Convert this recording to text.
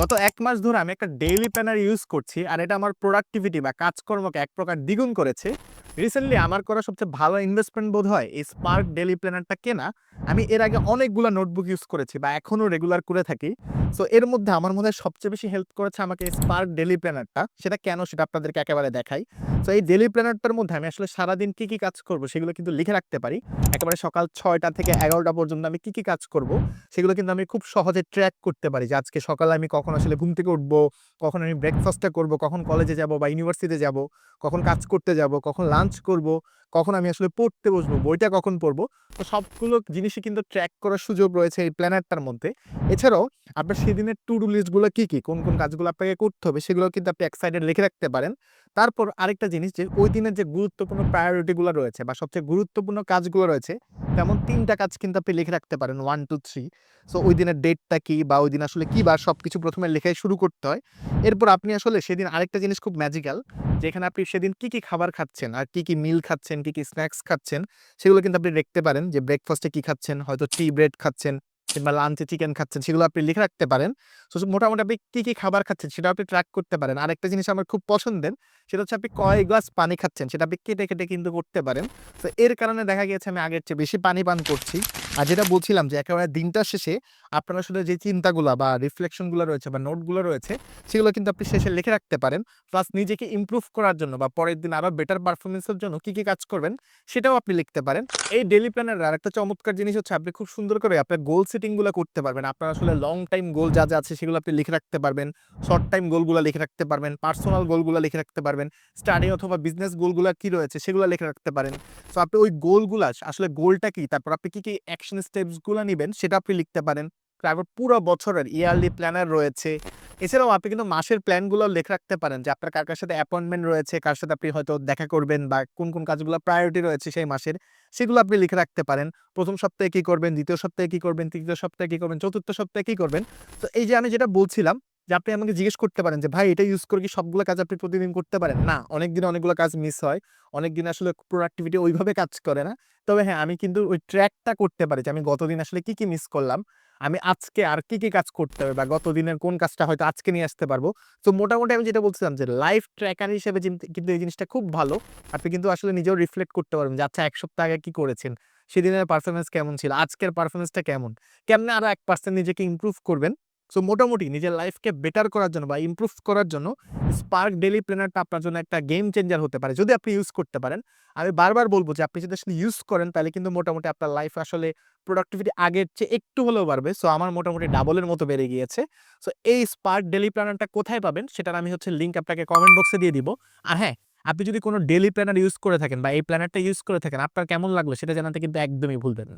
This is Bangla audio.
গত এক মাস ধরে আমি একটা ডেইলি প্ল্যানার ইউজ করছি, আর এটা আমার প্রোডাক্টিভিটি বা কাজকর্মকে এক প্রকার দ্বিগুণ করেছে। রিসেন্টলি আমার করা সবচেয়ে ভালো ইনভেস্টমেন্ট বোধ হয় এই স্পার্ক ডেইলি প্ল্যানারটা কেনা। আমি এর আগে অনেকগুলো নোটবুক ইউজ করেছি বা এখনও রেগুলার করে থাকি। সো এর মধ্যে আমার মধ্যে সবচেয়ে বেশি হেল্প করেছে আমাকে এই স্পার্ক ডেইলি প্ল্যানারটা সেটা কেন সেটা আপনাদেরকে একেবারে দেখাই। সো এই ডেইলি প্ল্যানারটার মধ্যে আমি আসলে সারাদিন কী কী কাজ করব সেগুলো কিন্তু লিখে রাখতে পারি। একেবারে সকাল ছয়টা থেকে এগারোটা পর্যন্ত আমি কী কী কাজ করব সেগুলো কিন্তু আমি খুব সহজে ট্র্যাক করতে পারি যে আজকে সকালে আমি কখন আসলে ঘুম থেকে উঠবো, কখন আমি ব্রেকফাস্টটা করব, কখন কলেজে যাব বা ইউনিভার্সিটিতে যাব, কখন কাজ করতে যাব, কখন লাঞ্চ করব, কখন আমি আসলে পড়তে বসবো, বইটা কখন পড়ব, তো সবগুলো জিনিসই কিন্তু ট্র্যাক করার সুযোগ রয়েছে এই প্ল্যানারটার মধ্যে। এছাড়াও আপনার সেদিনের টু ডু লিস্টগুলো কী কী, কোন কোন কাজগুলো আপনাকে করতে হবে, সেগুলো কিন্তু আপনি এক সাইডে লিখে রাখতে পারেন। তারপর আরেকটা জিনিস যে, ওই দিনের যে গুরুত্বপূর্ণ প্রায়োরিটিগুলো রয়েছে বা সবচেয়ে গুরুত্বপূর্ণ কাজগুলো রয়েছে তেমন তিনটা কাজ কিন্তু আপনি লিখে রাখতে পারেন ওয়ান টু থ্রি সো ওই দিনের ডেটটা কি বা ওই দিন আসলে কী বার সব কিছু প্রথমে লেখাই শুরু করতে হয়। এরপর আপনি আসলে সেদিন আরেকটা জিনিস খুব ম্যাজিক্যাল যেখানে আপনি সেদিন কী কী খাবার খাচ্ছেন আর কী কী মিল খাচ্ছেন, কী কী স্ন্যাক্স খাচ্ছেন, সেগুলো কিন্তু আপনি দেখতে পারেন যে ব্রেকফাস্টে কী খাচ্ছেন, হয়তো টি ব্রেড খাচ্ছেন কিংবা লাঞ্চে চিকেন খাচ্ছেন, সেগুলো আপনি লিখে রাখতে পারেন। সো মোটামুটি আপনি কী কী খাবার খাচ্ছেন সেটা আপনি ট্র্যাক করতে পারেন। আরেকটা জিনিস আমার খুব পছন্দের সেটা হচ্ছে আপনি কয় গ্লাস পানি খাচ্ছেন, সেটা আপনি কেটে কেটে কিন্তু করতে পারেন। তো এর কারণে দেখা গিয়েছে আমি আগের চেয়ে বেশি পানি পান করছি। আর যেটা বলছিলাম যে একেবারে দিনটার শেষে আপনার আসলে যে চিন্তাগুলো বা রিফ্লেকশনগুলো রয়েছে বা নোটগুলো রয়েছে, সেগুলো কিন্তু আপনি শেষে লিখে রাখতে পারেন। প্লাস নিজেকে ইমপ্রুভ করার জন্য বা পরের দিন আরও বেটার পারফরমেন্সের জন্য কী কী কাজ করবেন, সেটাও আপনি লিখতে পারেন। এই ডেলি প্ল্যানের আর একটা চমৎকার জিনিস হচ্ছে আপনি খুব সুন্দর করে আপনার গোল সেটিংগুলো করতে পারবেন। আপনার আসলে লং টাইম গোল যা যা আছে সেগুলো আপনি লিখে রাখতে পারবেন। শর্ট টাইম গোলগুলো লিখে রাখতে পারবেন। পার্সোনাল গোলগুলো লিখে রাখতে পারবেন। স্টাডি অথবা বিজনেস গোলগুলো কি রয়েছে সেগুলো লিখে রাখতে পারেন। তো আপনি ওই গোলগুলা আসলে গোলটা কি? তারপর আপনি কি কি অ্যাকশন স্টেপসগুলো নেবেন সেটা আপনি লিখতে পারেন। তারপর পুরো বছরের ইয়ারলি প্ল্যানার রয়েছে। এছাড়াও আপনি কিন্তু মাসের প্ল্যানগুলো লিখে রাখতে পারেন যে আপনার কার কার সাথে অ্যাপয়েন্টমেন্ট রয়েছে, কার সাথে আপনি হয়তো দেখা করবেন বা কোন কোন কাজগুলো প্রায়োরিটি রয়েছে সেই মাসের, সেগুলো আপনি লিখে রাখতে পারেন। প্রথম সপ্তাহে কী করবেন, দ্বিতীয় সপ্তাহে কী করবেন, তৃতীয় সপ্তাহে কী করবেন, চতুর্থ সপ্তাহে কী করবেন? তো এই যে আমি যেটা বলছিলাম যে আপনি আমাকে জিজ্ঞেস করতে পারেন যে, ভাই, এটা ইউজ করে কি সবগুলো কাজ আপনি প্রতিদিন করতে পারেন? না অনেক দিন অনেকগুলো কাজ মিস হয়। অনেক দিন আসলে প্রোডাক্টিভিটি ওইভাবে কাজ করে না। তবে হ্যাঁ আমি কিন্তু ওই ট্র্যাকটা করতে পারি যে, আমি গতদিন আসলে কি কি মিস করলাম, আমি আজকে আর কি কি কাজ করতে হবে বা গত দিনের কোন কাজটা হয়তো আজকে নিয়ে আসতে পারব। তো মোটামুটি আমি যেটা বলছিলাম যে লাইফ ট্র্যাকার হিসেবে কিন্তু এই জিনিসটা খুব ভালো। আপনি কিন্তু আসলে নিজেও রিফ্লেক্ট করতে পারবেন যে আচ্ছা এক সপ্তাহ আগে কি করেছেন? সেদিনের পারফরমেন্স কেমন ছিল? আজকের পারফরমেন্সটা কেমন? কেমনে আরও এক পার্সেন্ট নিজেকে ইমপ্রুভ করবেন? সো মোটামুটি নিজের লাইফকে বেটার করার জন্য বা ইমপ্রুভ করার জন্য স্পার্ক ডেলি প্ল্যানারটা আপনার জন্য একটা গেম চেঞ্জার হতে পারে। যদি আপনি ইউজ করতে পারেন, আমি বারবার বলব যে আপনি যদি আসলে ইউজ করেন, তাহলে কিন্তু মোটামুটি আপনার লাইফ আসলে প্রোডাক্টিভিটি আগের চেয়ে একটু হলেও বাড়বে। সো আমার মোটামুটি ডাবলের মতো বেড়ে গিয়েছে। সো এই স্পার্ক ডেলি প্ল্যানারটা কোথায় পাবেন, সেটার আমি হচ্ছে লিঙ্ক আপনাকে কমেন্ট বক্সে দিয়ে দিব। আর হ্যাঁ আপনি যদি কোনো ডেলি প্ল্যানার ইউজ করে থাকেন বা এই প্ল্যানারটা ইউজ করে থাকেন, আপনার কেমন লাগল সেটা জানাতে কিন্তু একদমই ভুলবেন না।